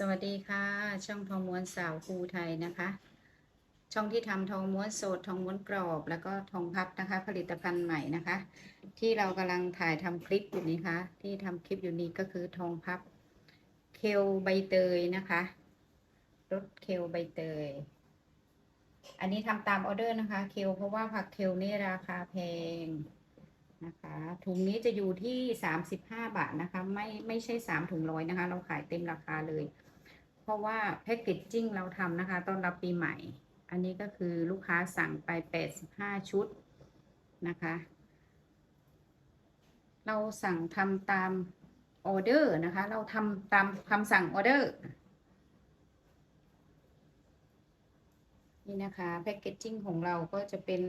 สวัสดีค่ะ ช่องทองม้วนสาวภูไทยนะคะ ช่องที่ทำทองม้วนโสดทองม้วนกรอบ แล้วก็ทองพับนะคะ ผลิตภัณฑ์ใหม่นะคะ ที่เรากำลังถ่ายทำคลิปอยู่นี้คะ ที่ทำคลิปอยู่นี้ก็คือทองพับ เคลใบเตยนะคะรสเคลใบเตย อันนี้ทำตามออเดอร์นะคะ เคลเพราะว่าผักเคลนี่ราคาแพงนะคะถุงนี้จะอยู่ที่สามสิบห้าบาทนะคะ ไม่ไม่ใช่สามถุงร้อยนะคะ เราขายเต็มราคาเลย ราะว่าแพ็กเกจจิ้งเราทำนะคะต้อนรับปีใหม่ อันนี้ก็คือลูกค้าสั่งไปแปดสิบห้าชุดนะคะ เราสั่งทำตามออเดอร์นะคะ เราทำตามคำสั่งออเดอร์ นี่นะคะแพ็กเกจจิ้งของเราก็จะเป็น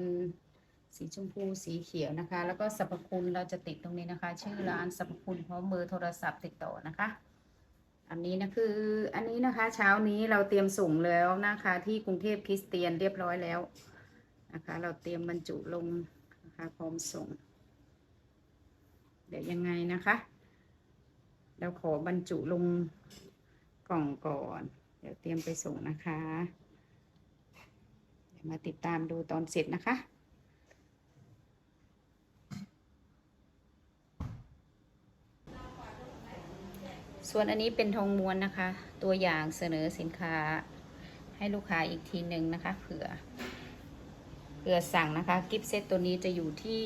สีชมพูสีเขียวนะคะ แล้วก็สรรพคุณเราจะติดตรงนี้นะคะ ชื่อร้านสรรพคุณพร้อมเบอร์โทรศัพท์ติดต่อนะคะ อันนี้นะคืออันนี้นะคะ เช้านี้เราเตรียมส่งแล้วนะคะ ที่กรุงเทพคริสเตียนเรียบร้อยแล้วนะคะ เราเตรียมบรรจุลงนะคะพร้อมส่ง เดี๋ยวยังไงนะคะ เราขอบรรจุลงกล่องก่อน เดี๋ยวเตรียมไปส่งนะคะ เดี๋ยวมาติดตามดูตอนเสร็จนะคะ ส่วนอันนี้เป็นทองม้วนนะคะ ตัวอย่างเสนอสินค้า ให้ลูกค้าอีกทีหนึ่งนะคะ เผื่อเผื่อสั่งนะคะ กิฟต์เซตตัวนี้จะอยู่ที่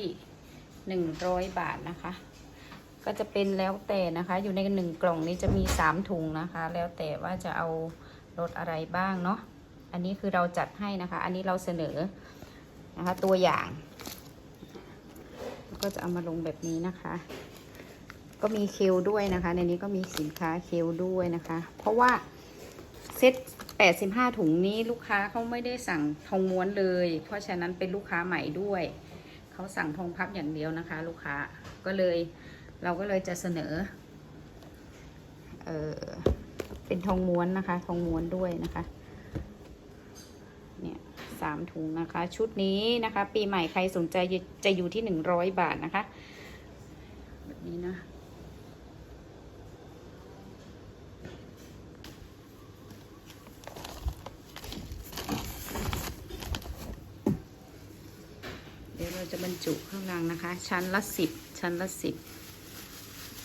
หนึ่งร้อยบาทนะคะ ก็จะเป็นแล้วแต่นะคะ อยู่ในหนึ่งกล่องนี้จะมีสามถุงนะคะ แล้วแต่ว่าจะเอารสอะไรบ้างเนาะอันนี้คือเราจัดให้นะคะ อันนี้เราเสนอนะคะตัวอย่าง ก็จะเอามาลงแบบนี้นะคะ ก็มีเคลด้วยนะคะ ในนี้ก็มีสินค้าเคลด้วยนะคะ เพราะว่าเซ็ต85ถุงนี้ลูกค้าเขาไม่ได้สั่งทองม้วนเลย เพราะฉะนั้นเป็นลูกค้าใหม่ด้วย เขาสั่งทองพับอย่างเดียวนะคะ ลูกค้าก็เลยเราก็เลยจะเสนอเออเป็นทองม้วนนะคะ ทองม้วนด้วยนะคะเนี่ยสามถุงนะคะ ชุดนี้นะคะ ปีใหม่ใครสนใจจะอยู่ที่100บาทนะคะ แบบนี้นะ เราจะบรรจุข้างล่างนะคะ ชั้นละสิบชั้นละสิบ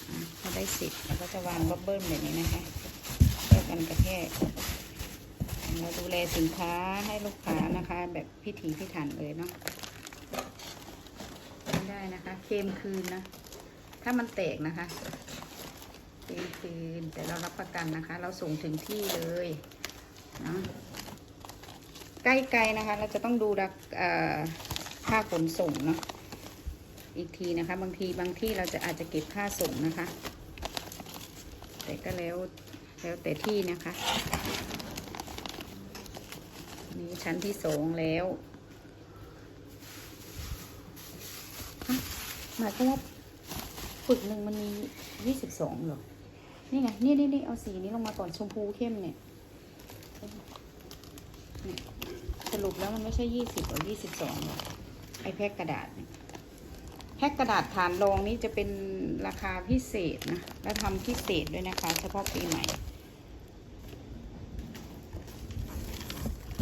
อะถ้าได้สิบเราก็จะวางบับเบิ้ลแบบนี้นะคะเพื่อกันกระแทกเราดูแลสินค้าให้ลูกค้านะคะ แบบพิถีพิถันเลยเนาะไม่ได้นะคะเค็มคืนนะ ถ้ามันแตกนะคะเค็มคืนแต่เรารับประกันนะคะ เราส่งถึงที่เลยนะใกล้ๆนะคะ เราจะต้องดูรักเอ่อ ค่าขนส่งเนาะอีกทีนะคะ บางทีบางที่เราจะอาจจะเก็บค่าส่งนะคะ แต่ก็แล้วแล้วแต่ที่นะคะนี่ชั้นที่สองแล้วหมายความว่าฝึกหนึ่งมันมียี่สิบสองเหรอ นี่ไง นี่นี่นี่เอาสีนี้ลงมาก่อนชมพูเข้มเนี่ย สรุปแล้วมันไม่ใช่ยี่สิบหรือยี่สิบสองหรอ ไอแพ็กกระดาษแพ็กกระดาษฐานรองนี้จะเป็นราคาพิเศษนะ แล้วทำพิเศษด้วยนะคะ เฉพาะปีใหม่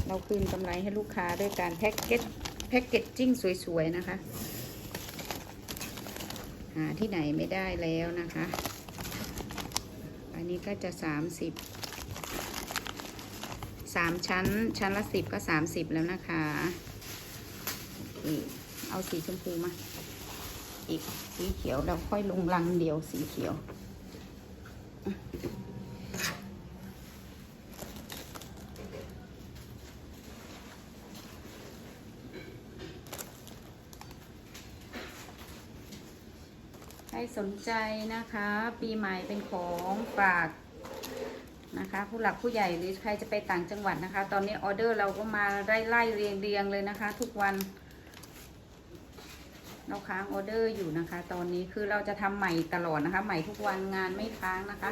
เราคืนกำไรให้ลูกค้าด้วยการแพ็กเกจแพ็กเกจจิ้งสวยๆนะคะ หาที่ไหนไม่ได้แล้วนะคะ อันนี้ก็จะสามสิบสามชั้นชั้นละสิบก็สามสิบแล้วนะคะ อีกเอาสีชมพูมา อีกสีเขียวเราค่อยลงรังเดียวสีเขียว ใครสนใจนะคะ ปีใหม่เป็นของฝากนะคะผู้หลักผู้ใหญ่หรือใครจะไปต่างจังหวัดนะคะ ตอนนี้ออเดอร์เราก็มาไล่ไล่เรียงเรียงเลยนะคะ ทุกวัน เราค้างออเดอร์อยู่นะคะ ตอนนี้คือเราจะทำใหม่ตลอดนะคะ ใหม่ทุกวันงานไม่ค้างนะคะ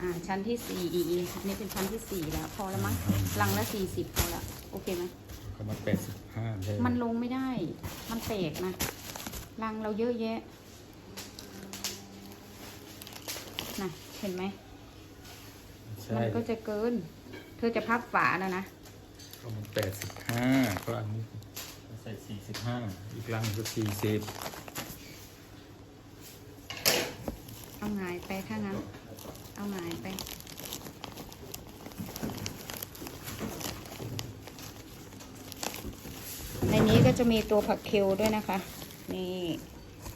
อ่าชั้นที่สี่อันนี้เป็นชั้นที่สี่แล้ว พอแล้วมั้งลังละสี่สิบพอแล้วโอเคไหมก็มาแปดสิบห้าเลยมันลงไม่ได้ มันแตกนะรังเราเยอะแยะเห็นไหมใช่มันก็จะเกิน เธอจะพับฝาแล้วนะ ก็มันแปดสิบห้าก็อันนี้ใส่สี่สิบห้าอีกลังก็สี่สิบเอาหงายไปถ้างั้น เอาหงายไป ในนี้ก็จะมีตัวผักเคลด้วยนะคะ นี่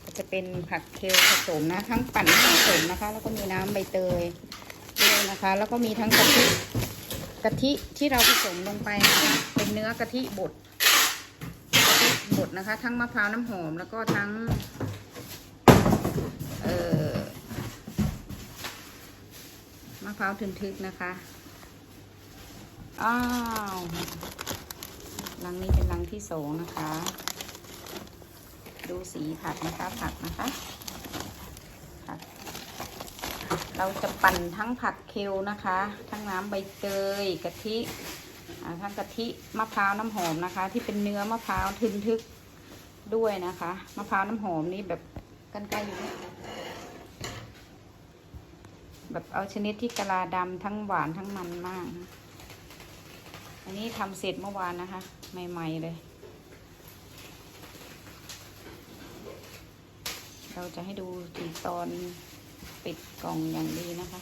ก็จะเป็นผักเคลผสมนะ ทั้งปั่นผสมนะคะ แล้วก็มีน้ำใบเตยด้วยนะคะ แล้วก็มีทั้งกะทิ กะทิที่เราผสมลงไปเป็นเนื้อกะทิบดกะทิบดนะคะ ทั้งมะพร้าวน้ำหอมแล้วก็ทั้งเอ่อมะพร้าวทึนทึกนะคะ อ้าวรังนี้เป็นรังที่สองนะคะ ดูสีผักนะคะผักนะคะ เราจะปั่นทั้งผักเคลนะคะ ทั้งน้ำใบเตยกะทิทั้งกะทิมะพร้าวน้ำหอมนะคะ ที่เป็นเนื้อมะพร้าวทึนทึกด้วยนะคะมะพร้าวน้ำหอมนี่แบบกันไกลอยู่แบบเอาชนิดที่กะลาดำทั้งหวานทั้งมันมาก อันนี้ทำเสร็จเมื่อวานนะคะ ใหม่ๆเลย เราจะให้ดูถึงตอน ปิดกล่องอย่างดีนะคะ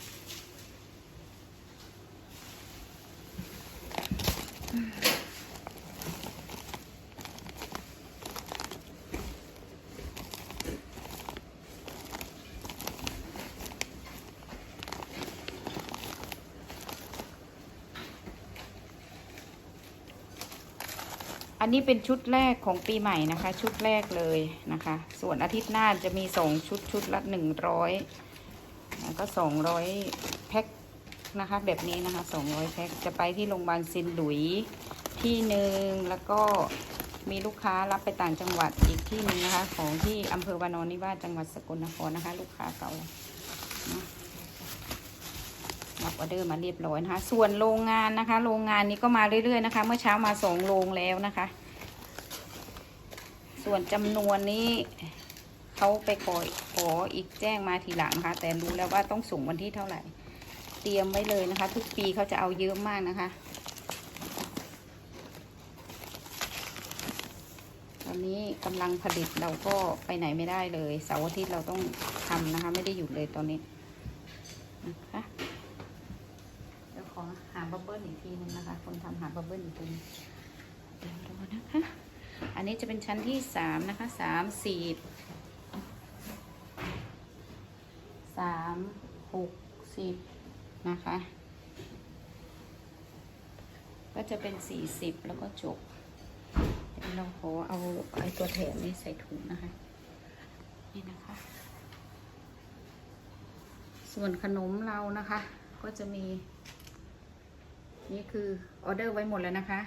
อันนี้เป็นชุดแรกของปีใหม่นะคะ ชุดแรกเลยนะคะ ส่วนอาทิตย์หน้าจะมีสองชุดชุดละหนึ่งร้อย ก็สองร้อยแพ็คนะคะ แบบนี้นะคะสองร้อยแพ็คจะไปที่โรงพยาบาลซินหลุยที่หนึ่งแล้วก็มีลูกค้ารับไปต่างจังหวัดอีกที่หนึ่งนะคะ ของที่อำเภอวานอนนิวาสจังหวัดสกลนครนะคะ ลูกค้าเก่ารับออเดอร์มาเรียบร้อยนะคะ ส่วนโรงงานนะคะ โรงงานนี้ก็มาเรื่อยๆนะคะ เมื่อเช้ามาสองโรงแล้วนะคะ ส่วนจำนวนนี้ เขาไปขอขออีกแจ้งมาทีหลังนะคะแต่รู้แล้วว่าต้องส่งวันที่เท่าไหร่ เตรียมไว้เลยนะคะ ทุกปีเขาจะเอาเยอะมากนะคะ ตอนนี้กำลังผลิตเราก็ไปไหนไม่ได้เลยเสาร์อาทิตย์เราต้องทำนะคะ ไม่ได้หยุดเลยตอนนี้นะคะเดี๋ยวขอหาบับเบิ้ลอีกทีนึงนะคะ คนทำหาบับเบิ้ลอีกทีเดี๋ยวรอนะคะ อันนี้จะเป็นชั้นที่สามนะคะสามสี่สามหกสิบนะคะ ก็จะเป็นสี่สิบแล้วก็จบ เดี๋ยวเราขอเอาไอตัวแถมนี้ใส่ถุงนะคะ นี่นะคะ ส่วนขนมเรานะคะ ก็จะมี นี่คือออเดอร์ไว้หมดแล้วนะคะ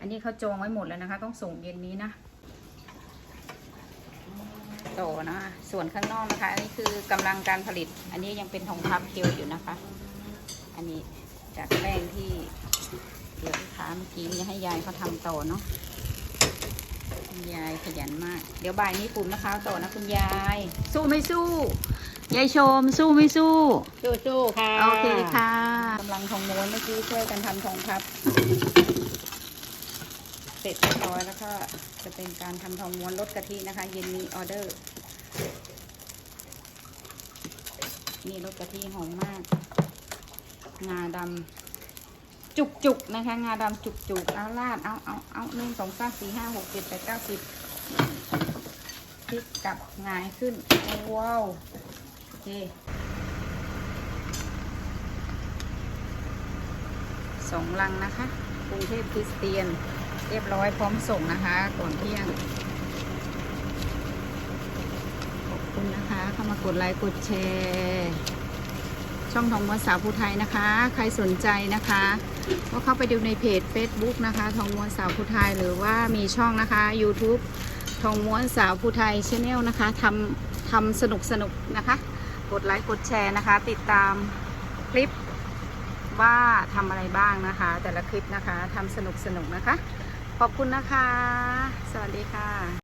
อันนี้เขาจองไว้หมดแล้วนะคะ ต้องส่งเย็นนี้นะ ต่อนะส่วนข้างนอกนะคะ อันนี้คือกำลังการผลิต อันนี้ยังเป็นทองคำเคียวอยู่นะคะ อันนี้จากแป้งที่เดี๋ยวลูกค้าเมื่อกี้จะให้ยายเขาทำต่อเนาะคุณยายขยันมาก เดี๋ยวบ่ายนี้ปลูกมะพร้าวต่อนะคุณยาย สู้ไม่สู้ยายชมสู้ไม่สู้ สู้ๆค่ะ โอเคค่ะกำลังทองม้วนเมื่อกี้ช่วยกันทำทองพับ เสร็จเรียบร้อยแล้วก็จะเป็นการทำทองม้วนลดกะทินะคะ เย็นนี้ออเดอร์ นี่รสกะทิหอมมาก งาดำจุกจุกๆนะคะ งาดำจุกจุกๆเอาลาดเอาเอาเอาหนึ่งสองสามสี่ห้าหกเจ็ดแปดเก้าสิบพลิกกลับงายขึ้นว้าวโอเคสองลังนะคะกรุงเทพคริสเตียน เรียบร้อยพร้อมส่งนะคะก่อนเที่ยง ขอบคุณนะคะเข้ามากดไลค์กดแชร์ช่องทองม้วนสาวภูไทยนะคะ ใครสนใจนะคะก็เข้าไปดูในเพจ Facebook นะคะ ทองม้วนสาวภูไทยหรือว่ามีช่องนะคะ YouTube ทองม้วนสาวภูไทยชาแนลนะคะทำทำสนุกสนุกนะคะ กดไลค์กดแชร์นะคะ ติดตามคลิปว่าทำอะไรบ้างนะคะ แต่ละคลิปนะคะทำสนุกสนุกนะคะ ขอบคุณนะคะ สวัสดีค่ะ